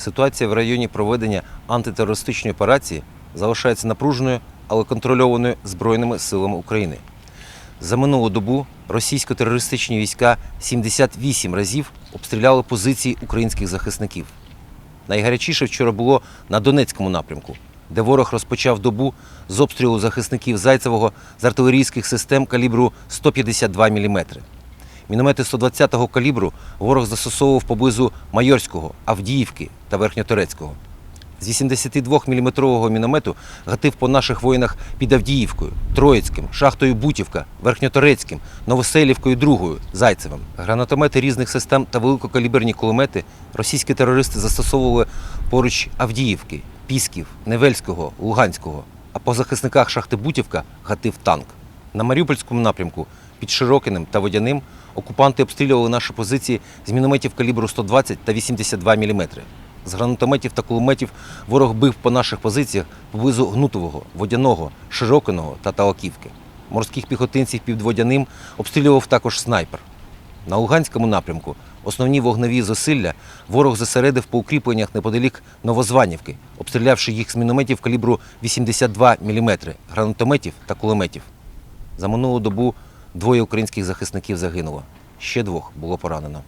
Ситуація в районі проведення антитерористичної операції залишається напруженою, але контрольованою Збройними силами України. За минулу добу російсько-терористичні війська 78 разів обстріляли позиції українських захисників. Найгарячіше вчора було на Донецькому напрямку, де ворог розпочав добу з обстрілу захисників Зайцевого з артилерійських систем калібру 152 мм. Міномети 120-го калібру ворог застосовував поблизу Майорського, Авдіївки та Верхньоторецького. З 82-мм міномету гатив по наших воїнах під Авдіївкою, Троїцьким, шахтою Бутівка, Верхньоторецьким, Новоселівкою Другою, Зайцевим. Гранатомети різних систем та великокаліберні кулемети російські терористи застосовували поруч Авдіївки, Пісків, Невельського, Луганського. А по захисниках шахти Бутівка гатив танк. На Маріупольському напрямку під Широкиним та Водяним окупанти обстрілювали наші позиції з мінометів калібру 120 та 82 мм. З гранатометів та кулеметів ворог бив по наших позиціях поблизу Гнутового, Водяного, Широкиного та Талаківки. Морських піхотинців під Водяним обстрілював також снайпер. На Луганському напрямку основні вогневі зусилля ворог зосередив по укріпленнях неподалік Новозванівки, обстрілявши їх з мінометів калібру 82 мм, гранатометів та кулеметів. За минулу добу двоє українських захисників загинуло, ще двох було поранено.